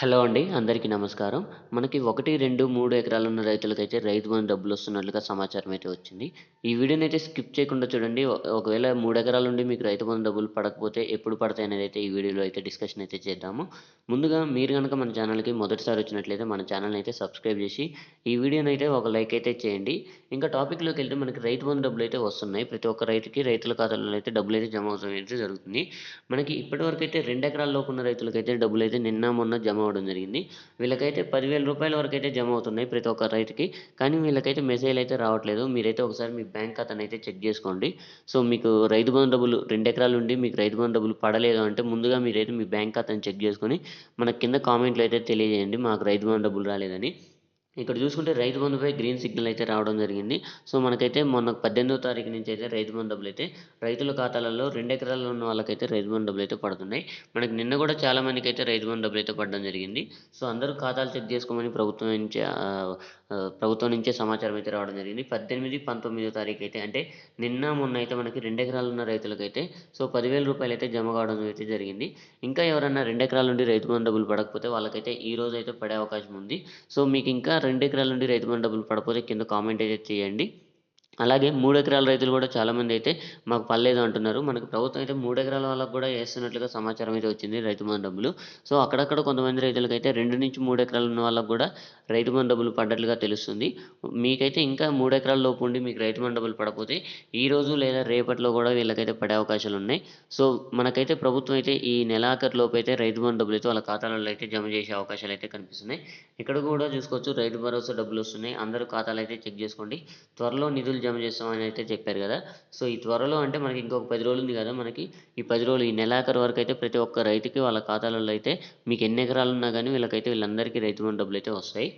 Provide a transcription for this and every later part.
Hello అండి అందరికీ నమస్కారం. మనకి ఒకటి రెండు మూడు ఎకరాలు ఉన్న రైతులకైతే రైతు బంధు డబ్బులు వస్తున్నట్లుగా సమాచారం అయితే వచ్చింది. ఈ వీడియోని అయితే స్కిప్ చేయకుండా చూడండి. ఒకవేళ మూడు ఎకరాల నుండి మీకు రైతు బంధు డబ్బులు పడకపోతే ఎప్పుడు పడతాయి అనేది అయితే ఈ వీడియోలో అయితే డిస్కషన్ అయితే చేద్దాము. ముందుగా మీరు కనుక మన ఛానల్కి మొదటిసారి వచ్చినట్లయితే మన ఛానల్ని అయితే సబ్స్క్రైబ్ చేసి ఈ వీడియోని అయితే ఒక లైక్ అయితే చేయండి. ఇంకా టాపిక్లోకి వెళ్తే మనకి రైతు బంధు డబ్బులు అయితే వస్తున్నాయి. ప్రతి ఒక్క రైతుకి రైతుల ఖాతాలో అయితే డబ్బులు అయితే జమ అవడం అయితే జరుగుతుంది. మనకి ఇప్పటివరకు అయితే రెండు ఎకరాల లోపు ఉన్న రైతులకైతే డబ్బులు అయితే నిన్న మొన్న జమ అవ్వడం జరిగింది. వీళ్ళకైతే పదివేల రూపాయల వరకు అయితే జమ అవుతున్నాయి ప్రతి ఒక్క రైతుకి. కానీ వీళ్ళకైతే మెసేజ్ అయితే రావట్లేదు. మీరైతే ఒకసారి మీ బ్యాంక్ ఖాతాను అయితే చెక్ చేసుకోండి. సో మీకు రైతు బంధు డబ్బులు రెండు ఎకరాలు ఉండి మీకు రైతు బంధు డబ్బులు పడలేదు అంటే ముందుగా మీరైతే మీ బ్యాంక్ ఖాతాను చెక్ చేసుకొని మన కింద కామెంట్లు అయితే తెలియజేయండి. మాకు రైతు బంధు డబ్బులు రాలేదని. ఇక్కడ చూసుకుంటే రైతు బంధుపై గ్రీన్ సిగ్నల్ అయితే రావడం జరిగింది. సో మనకైతే మొన్న పద్దెనిమిదో తారీఖు నుంచి అయితే రైతు బంధు డబ్బులు అయితే రైతుల ఖాతాలలో రెండు ఎకరాల్లో ఉన్న వాళ్ళకైతే రైతు బంధు డబ్బులు అయితే పడుతున్నాయి. మనకి నిన్న కూడా చాలా మందికి అయితే రైతు బంధు డబ్బులు అయితే పడడం జరిగింది. సో అందరూ ఖాతాలు చెక్ చేసుకోమని ప్రభుత్వం నుంచి ప్రభుత్వం నుంచే సమాచారం అయితే రావడం జరిగింది. పద్దెనిమిది పంతొమ్మిదో తారీఖు అయితే అంటే నిన్న మొన్న అయితే మనకి రెండు ఎకరాలు ఉన్న రైతులకైతే సో పదివేల రూపాయలు అయితే జమ కావడం అయితే జరిగింది. ఇంకా ఎవరన్నా రెండు ఎకరాల నుండి రైతు బంధు డబ్బులు పడకపోతే వాళ్ళకైతే ఈ రోజు అయితే పడే అవకాశం ఉంది. సో మీకు ఇంకా రెండు ఎకరాల నుండి రైతు బంధు డబ్బులు పడపోతే కింద కామెంట్ అయితే చేయండి. అలాగే మూడు ఎకరాల రైతులు కూడా చాలామంది అయితే మాకు పర్లేదు అంటున్నారు. మనకు ప్రభుత్వం అయితే మూడు ఎకరాల వాళ్ళకు కూడా వేస్తున్నట్లుగా సమాచారం అయితే వచ్చింది రైతు బంధు డబ్బులు సో అక్కడక్కడ కొంతమంది రైతులకు అయితే రెండు నుంచి మూడు ఎకరాలు ఉన్న వాళ్ళకు కూడా రైతు బంధు డబ్బులు పడ్డట్లుగా తెలుస్తుంది. మీకైతే ఇంకా మూడు ఎకరాల లోపు ఉండి మీకు రైతు బంధు డబ్బులు పడకపోతే ఈ రోజు లేదా రేపట్లో కూడా వీళ్ళకైతే పడే అవకాశాలు ఉన్నాయి. సో మనకైతే ప్రభుత్వం అయితే ఈ నెలాఖరు లోపు అయితే రైతు బంధు డబ్బులు అయితే వాళ్ళ ఖాతాలలో అయితే జమ చేసే అవకాశాలు అయితే కనిపిస్తున్నాయి. ఇక్కడ కూడా చూసుకోవచ్చు రైతు భరోసా డబ్బులు వస్తున్నాయి. అందరూ ఖాతాలు అయితే చెక్ చేసుకోండి. త్వరలో నిధులు జమ చేస్తామని అయితే చెప్పారు కదా. సో ఈ త్వరలో అంటే మనకి ఇంకొక పది రోజులు ఉంది కదా మనకి. ఈ పది రోజులు ఈ నెలాఖరు వరకు అయితే ప్రతి ఒక్క రైతుకి వాళ్ళ ఖాతాలలో అయితే మీకు ఎన్ని ఎకరాలు ఉన్నా కానీ వీళ్ళకైతే వీళ్ళందరికీ రైతు బంధు డబ్బులు అయితే వస్తాయి.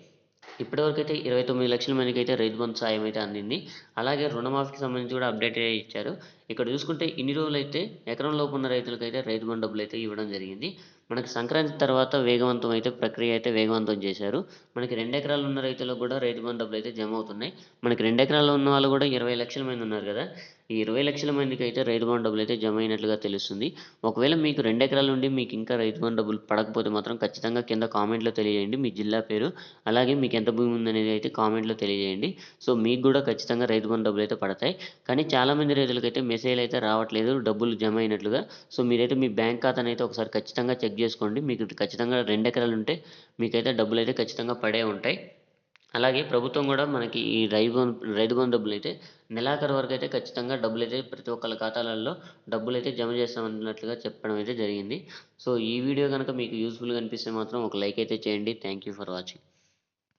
ఇప్పటివరకు అయితే ఇరవై తొమ్మిది లక్షల మందికి అయితే రైతు బంధు సాయం అయితే అందింది. అలాగే రుణమాఫీకి సంబంధించి కూడా అప్డేట్ ఇచ్చారు. ఇక్కడ చూసుకుంటే ఇన్ని రోజులు అయితే ఎకరం లోపు ఉన్న రైతులకైతే రైతు బంధు డబ్బులు అయితే ఇవ్వడం జరిగింది. మనకి సంక్రాంతి తర్వాత వేగవంతం అయితే ప్రక్రియ అయితే వేగవంతం చేశారు. మనకి రెండు ఎకరాలు ఉన్న రైతులకు కూడా రైతు బంధు డబ్బులు అయితే జమ అవుతున్నాయి. మనకి రెండు ఎకరాలు ఉన్న వాళ్ళు కూడా ఇరవై లక్షల మంది ఉన్నారు కదా. ఈ ఇరవై లక్షల మందికి అయితే రైతు బంధు డబ్బులు అయితే జమ అయినట్లుగా తెలుస్తుంది. ఒకవేళ మీకు రెండు ఎకరాల నుండి మీకు ఇంకా రైతు బంధు డబ్బులు పడకపోతే మాత్రం ఖచ్చితంగా కింద కామెంట్లో తెలియజేయండి. మీ జిల్లా పేరు అలాగే మీకు ఎంత భూమి ఉందనేది అయితే కామెంట్లో తెలియజేయండి. సో మీకు కూడా ఖచ్చితంగా రైతు బంధు డబ్బులు అయితే పడతాయి. కానీ చాలామంది రైతులకైతే మెసేజ్ అయితే రావట్లేదు డబ్బులు జమ అయినట్లుగా. సో మీరైతే మీ బ్యాంక్ ఖాతాను అయితే ఒకసారి ఖచ్చితంగా చెక్ చేసుకోండి. మీకు ఖచ్చితంగా రెండు ఎకరాలు ఉంటే మీకైతే డబ్బులు అయితే ఖచ్చితంగా పడే ఉంటాయి. అలాగే ప్రభుత్వం కూడా మనకి ఈ రైతు రైతు బంధు డబ్బులు అయితే నెలాఖరు వరకు అయితే ఖచ్చితంగా డబ్బులు అయితే ప్రతి ఒక్కళ్ళ ఖాతాలలో డబ్బులు అయితే జమ చేస్తామన్నట్లుగా చెప్పడం అయితే జరిగింది. సో ఈ వీడియో కనుక మీకు యూస్ఫుల్గా అనిపిస్తే మాత్రం ఒక లైక్ అయితే చేయండి. Thank you for watching.